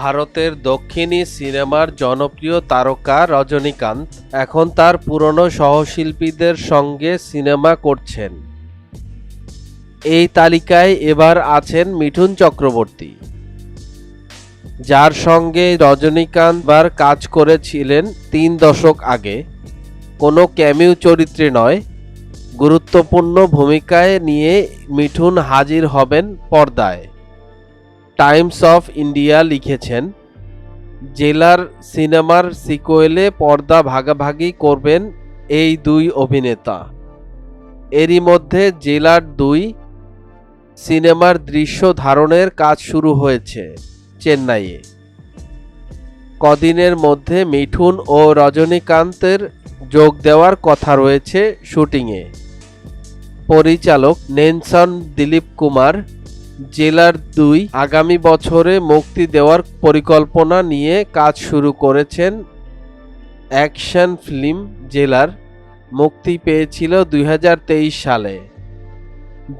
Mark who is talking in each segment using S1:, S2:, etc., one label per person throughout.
S1: ভারতের দক্ষিণী সিনেমার জনপ্রিয় তারকা রজনীকান্ত এখন তার পুরনো সহশিল্পীদের সঙ্গে সিনেমা করছেন। এই তালিকায় এবার আছেন মিঠুন চক্রবর্তী, যার সঙ্গে রজনীকান্ত বার কাজ করেছিলেন তিন দশক আগে। কোনো ক্যামিউ চরিত্রে নয়, গুরুত্বপূর্ণ ভূমিকায় নিয়ে মিঠুন হাজির হবেন পর্দায়। টাইমস অফ ইন্ডিয়া লিখেছেন, জেলার সিনেমার সিকোয়েলে পর্দা ভাগাভাগি করবেন এই দুই অভিনেতা। এরই মধ্যে জেলার দুই সিনেমার দৃশ্য ধারণের কাজ শুরু হয়েছে চেন্নাইয়ে। কদিনের মধ্যে মিঠুন ও রজনীকান্তের যোগ দেওয়ার কথা রয়েছে শুটিংয়ে। পরিচালক নেনসন দিলীপ কুমার জেলার দুই আগামী বছরে মুক্তি দেওয়ার পরিকল্পনা নিয়ে কাজ শুরু করেছেন অ্যাকশন ফিল্ম জেলার মুক্তি পেয়েছিল দুই হাজার তেইশ সালে।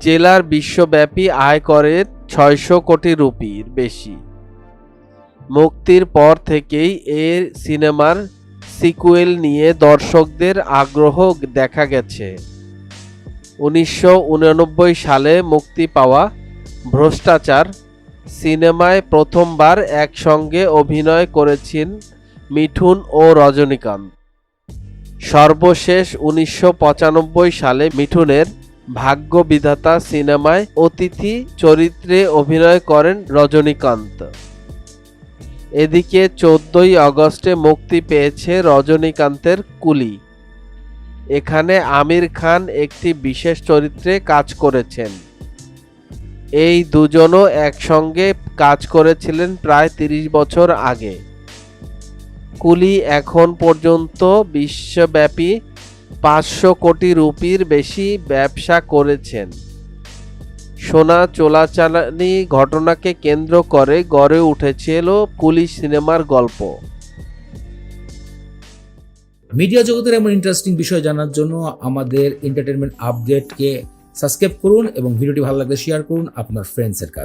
S1: জেলার বিশ্বব্যাপী আয় করে ছয়শো কোটি রুপির বেশি। মুক্তির পর থেকেই এ সিনেমার সিকুয়েল নিয়ে দর্শকদের আগ্রহ দেখা গেছে। উনিশশো সালে মুক্তি পাওয়া ভ্রষ্টাচার সিনেমায় প্রথমবার একসঙ্গে অভিনয় করেছেন মিঠুন ও রজনীকান্ত। সর্বশেষ উনিশশো পঁচানব্বই সালে মিঠুনের ভাগ্য বিধাতা সিনেমায় অতিথি চরিত্রে অভিনয় করেন রজনীকান্ত। এদিকে চোদ্দই আগস্টে মুক্তি পেয়েছে রজনীকান্তের কুলি। এখানে আমির খান একটি বিশেষ চরিত্রে কাজ করেছেন। এই দুজনও একসঙ্গে কাজ করেছিলেন প্রায় তিরিশ বছর আগে। কুলি এখন পর্যন্ত বিশ্বব্যাপী পাঁচশো কোটি রুপির বেশি ব্যবসা করেছেন। সোনা চোলাচালানি ঘটনাকে কেন্দ্র করে গড়ে উঠেছিল কুলি সিনেমার গল্প।
S2: মিডিয়া জগতের এমন ইন্টারেস্টিং বিষয় জানার জন্য আমাদের এন্টারটেনমেন্ট আপডেটকে সাবস্ক্রাইব করুন এবং ভিডিওটি ভালো লাগলে শেয়ার করুন আপনার ফ্রেন্ডসের কাছে।